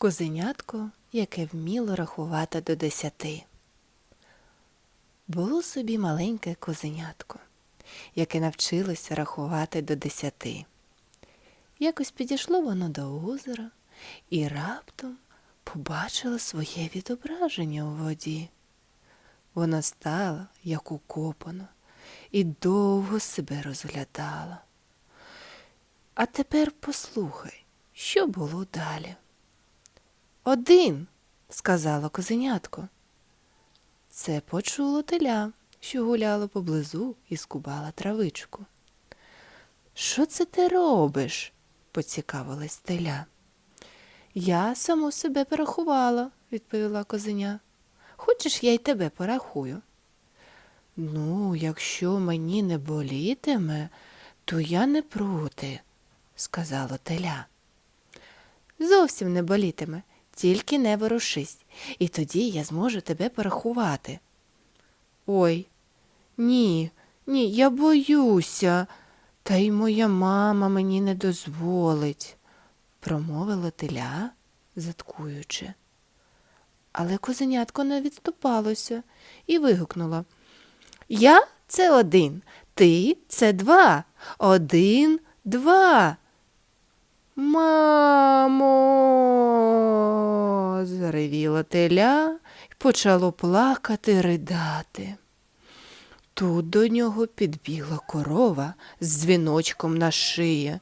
Козенятко, яке вміло рахувати до десяти. Було собі маленьке козенятко, яке навчилося рахувати до десяти. Якось підійшло воно до озера і раптом побачило своє відображення у воді. Воно стало, як укопано, і довго себе розглядала. А тепер послухай, що було далі. Один, сказала козенятко. Це почуло теля, що гуляло поблизу і скубала травичку. Що це ти робиш? поцікавилась теля. Я саму себе порахувала, відповіла козеня. Хочеш, я й тебе порахую? Ну, якщо мені не болітиме, то я не проти, сказала теля. Зовсім не болітиме, тільки не ворушись, і тоді я зможу тебе порахувати. Ой, ні, ні, я боюся, та й моя мама мені не дозволить, промовила теля, заткуючи. Але козенятко не відступалося і вигукнула Я це один, ти це два. Один, два. Мамо, заревіла теля і почало плакати, ридати. Тут до нього підбігла корова з дзвіночком на шиї.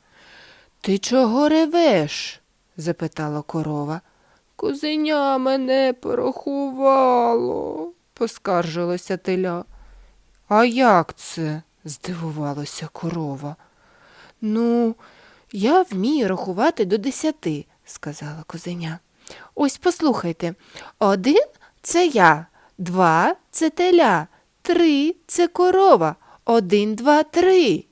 Ти чого ревеш? запитала корова. Козеня мене порахувало, поскаржилася теля. А як це? здивувалася корова. Ну, я вмію рахувати до десяти, сказала козеня. Ось послухайте. Один це я, два це теля, три це корова. Один, два, три.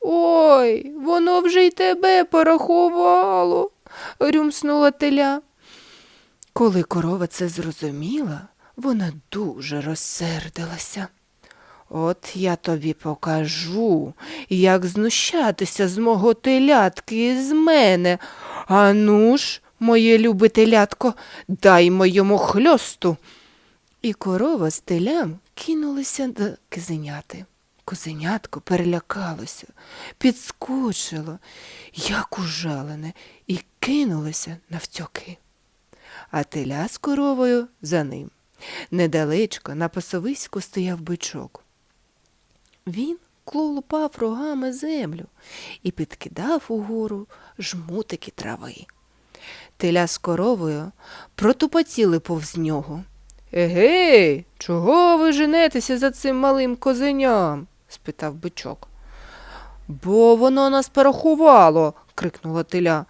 Ой, воно вже й тебе порахувало, рюмснула теля. Коли корова це зрозуміла, вона дуже розсердилася. От я тобі покажу, як знущатися з мого телятки і з мене. Ану ж, моє любе телятко, дай моєму хльосту. І корова з телям кинулися до кизеняти. Козенятко перелякалося, підскочило, як ужалене, і кинулося навтьоки. А теля з коровою за ним. Недалечко на пасовиську стояв бичок. Він клопав рогами землю і підкидав угору жмутики трави. Теля з коровою протупотіли повз нього. Егей, чого ви женетеся за цим малим козеням? спитав бичок. Бо воно нас порахувало, крикнула теля.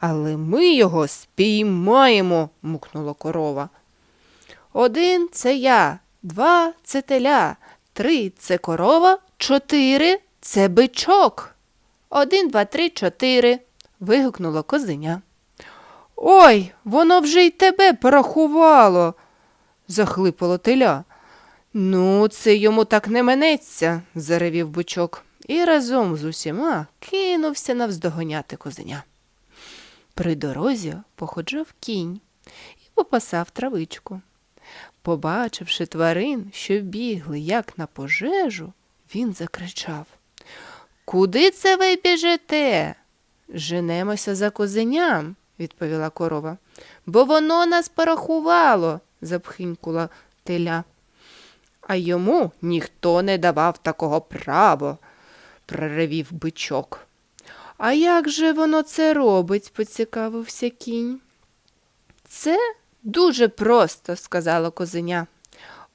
Але ми його спіймаємо, мукнула корова. Один це я, два це теля, три це корова, чотири це бичок. Один, два, три, чотири. вигукнуло козеня. Ой, воно вже й тебе порахувало, захлипало теля. Ну, це йому так не минеться, заревів бичок, і разом з усіма кинувся навздоганяти козеня. При дорозі походжав кінь і попасав травичку. Побачивши тварин, що бігли, як на пожежу, він закричав Куди це ви біжите? Женемося за козеням, відповіла корова. Бо воно нас порахувало, запхинькула теля. А йому ніхто не давав такого права, проревів бичок. А як же воно це робить? поцікавився кінь. Це дуже просто, сказала козеня.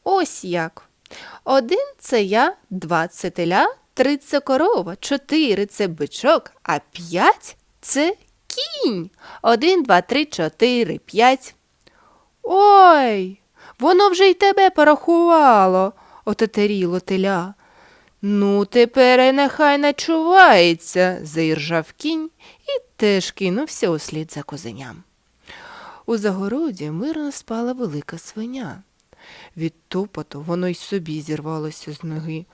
Ось як. Один це я, два це теля, три це корова, чотири це бичок, а п'ять це кінь. Один, два, три, чотири, п'ять. Ой, воно вже й тебе порахувало, отетеріло теля. Ну, тепер і нехай начувається, заіржав кінь і теж кинувся услід за козеням. У загороді мирно спала велика свиня. Від тупоту воно й собі зірвалося з ноги.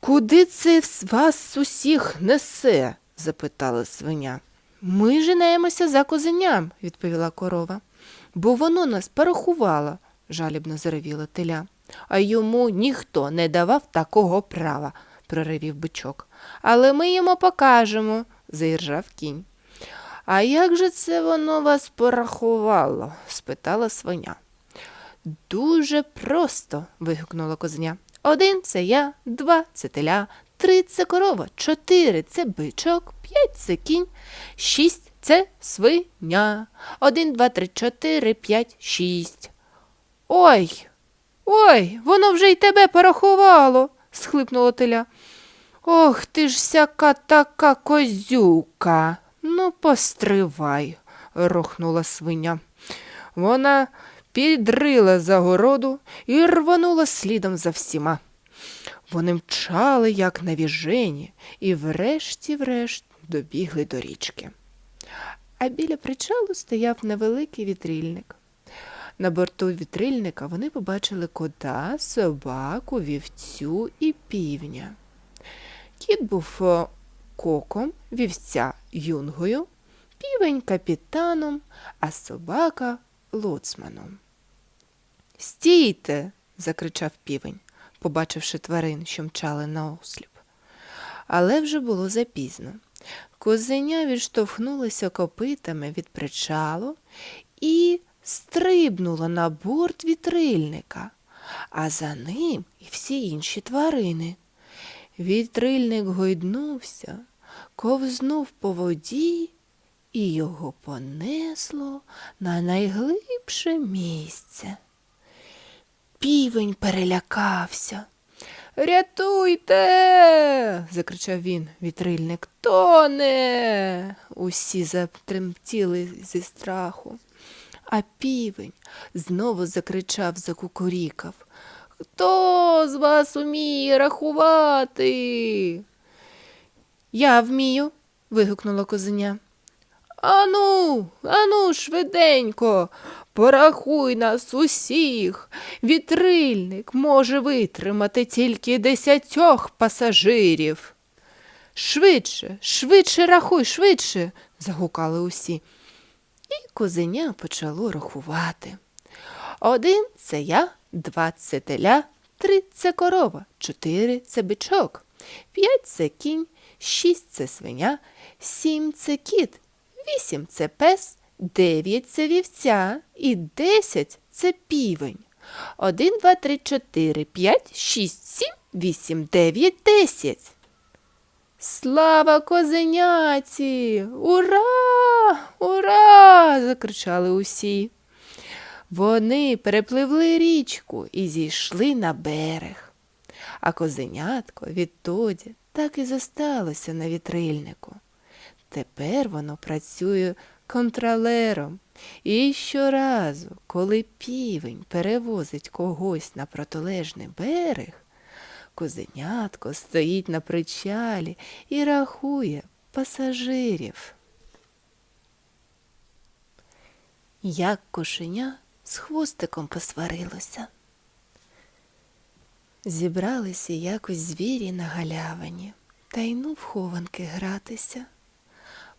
Куди це вас усіх несе? запитала свиня. Ми женемося за козеням, відповіла корова, бо воно нас порахувало, жалібно заревіло теля. А йому ніхто не давав такого права, проривів бичок. Але ми йому покажемо, заіржав кінь. А як же це воно вас порахувало? спитала свиня. Дуже просто. вигукнула козеня. Один це я, два це теля, три це корова, чотири це бичок, п'ять це кінь, шість це свиня. Один, два, три, чотири, п'ять, шість. Ой, ой, воно вже й тебе порахувало, схлипнула теля. Ох, ти ж сяка така козюка. Постривай, рухнула свиня. Вона підрила загороду і рванула слідом за всіма. Вони мчали, як навіжені, і врешті-врешт добігли до річки. А біля причалу стояв невеликий вітрильник. На борту вітрильника вони побачили кота, собаку, вівцю і півня. Кіт був е, коком, вівця юнгою, півень капітаном, а собака лоцманом. Стійте. закричав півень, побачивши тварин, що мчали на осліп. Але вже було запізно. Козеня відштовхнулося копитами від причалу і стрибнуло на борт вітрильника, а за ним і всі інші тварини. Вітрильник гойднувся, ковзнув по воді, і його понесло на найглибше місце. Півень перелякався. Рятуйте. закричав він. Вітрильник тоне. Усі затремтіли зі страху. А півень знову закричав, закукурікав. Хто з вас уміє рахувати? Я вмію. вигукнула козеня. Ану, ану, швиденько, порахуй нас усіх. Вітрильник може витримати тільки десятьох пасажирів. Швидше, швидше рахуй, швидше, загукали усі. І козеня почало рахувати. Один це я, два це теля, три це корова, чотири це бичок, п'ять це кінь, шість це свиня, сім це кіт, вісім це пес, дев'ять це вівця і десять це півень. Один, два, три, чотири, п'ять, шість, сім, вісім, дев'ять, десять. Слава козеняці! Ура! Ура! закричали усі. Вони перепливли річку і зійшли на берег. А козенятко відтоді так і зосталося на вітрильнику. Тепер воно працює контролером. І щоразу, коли півень перевозить когось на протилежний берег, козенятко стоїть на причалі і рахує пасажирів. Як кошеня з хвостиком посварилося. Зібралися якось звірі на галявині та й ну в хованки гратися.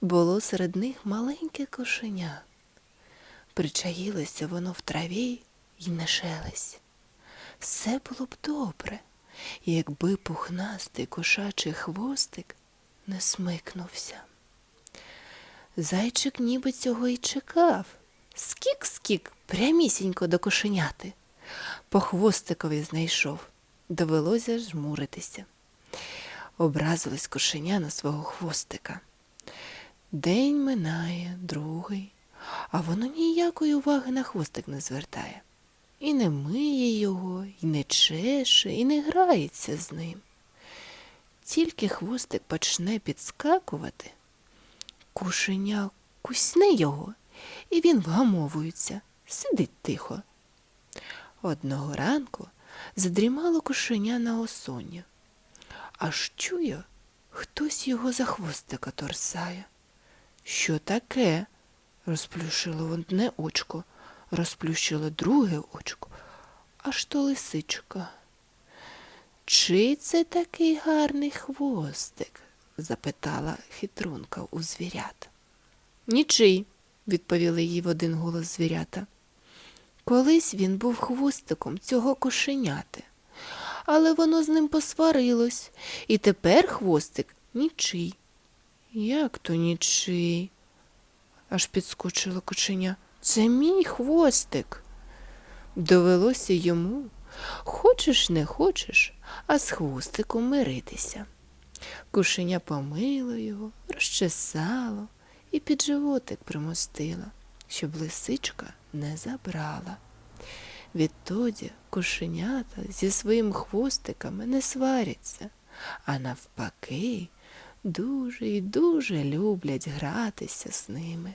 Було серед них маленьке кошеня. Причаїлося воно в траві й не шелесь. Все було б добре, якби пухнастий кошачий хвостик не смикнувся. Зайчик ніби цього й чекав. Скік-скік прямісінько до кошеняти. По хвостикові знайшов. Довелося жмуритися. Образилось кошеня на свого хвостика. День минає, другий, а воно ніякої уваги на хвостик не звертає. І не миє його, і не чеше, і не грається з ним. Тільки хвостик почне підскакувати, кушеня кусне його, і він вгамовується, сидить тихо. Одного ранку задрімало кошеня на осоння, аж чує, хтось його за хвостика торсає. Що таке? розплющило одне очко, розплющило друге очко, аж то лисичка. Чий це такий гарний хвостик? запитала хитрунка у звірят. Нічий, відповіли їй в один голос звірята. Колись він був хвостиком цього кошеняти, але воно з ним посварилось, і тепер хвостик нічий. Як то нічий? аж підскочило кошеня. Це мій хвостик. Довелося йому, хочеш не хочеш, а з хвостиком миритися. Кошеня помило його, розчесало і під животик примостила, щоб лисичка не забрала. Відтоді кошенята зі своїм хвостиками не сваряться, а навпаки, дуже і дуже люблять гратися з ними.